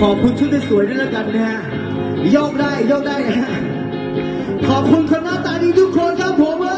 ขอบคุณชุดสวยๆด้วยแล้วกันนะฮะยกได้ยกได้นะฮะขอบคุณคนหน้าตาดีทุกคนครับผมเอ